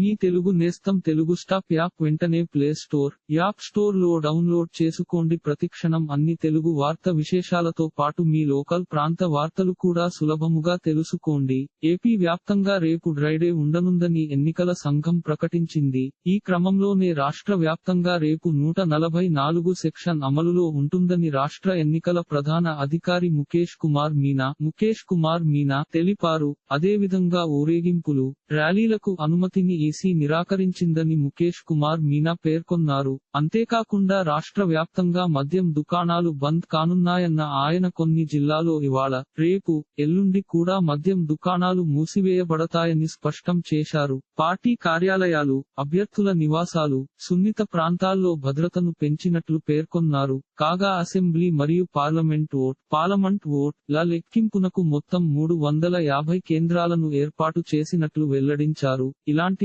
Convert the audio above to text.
మీ తెలుగు నేస్తం Telugu stop app వెంటనే play store app స్టోర్లో డౌన్లోడ్ చేసుకోండి. ప్రతిక్షణం అన్ని తెలుగు వార్త విశేషాలతో పాటు మీ లోకల్ ప్రాంత వార్తలు కూడా సులభముగా తెలుసుకోండి. ఏపీ వ్యాప్తంగా రేపు డ్రైడే ఉండనుందని ఎన్నికల సంఘం ప్రకటించింది. ఈ క్రమంలోనే రాష్ట్ర వ్యాప్తంగా రేపు నూట నలభై నాలుగు సెక్షన్ అమలులో ఉంటుందని రాష్ట్ర ఎన్నికల ప్రధాన అధికారి ముఖేష్ కుమార్ మీనా ముఖేష్ కుమార్ మీనా తెలిపారు. అదేవిధంగా ఊరేగింపులు ర్యాలీలకు అనుమతిని ఈసీ నిరాకరించిందని ముఖేష్ కుమార్ మీనా పేర్కొన్నారు. అంతేకాకుండా రాష్ట్ర వ్యాప్తంగా మద్యం దుకాణాలు బంద్ కానున్నాయన్న ఆయన కొన్ని జిల్లాలో ఇవాళ రేపు ఎల్లుండి కూడా మద్యం దుకాణాలు మూసివేయబడతాయని స్పష్టం చేశారు. పార్టీ కార్యాలయాలు అభ్యర్థుల నివాసాలు సున్నిత ప్రాంతాల్లో భద్రతను పెంచినట్లు పేర్కొన్నారు. కాగా అసెంబ్లీ మరియు పార్లమెంట్ ఓట్ పార్లమెంట్ ఓట్ ల లెక్కింపునకు మొత్తం మూడు వందల యాభై కేంద్రాలను ఏర్పాటు చేసినట్లు వెల్లడించారు. ఇలాంటి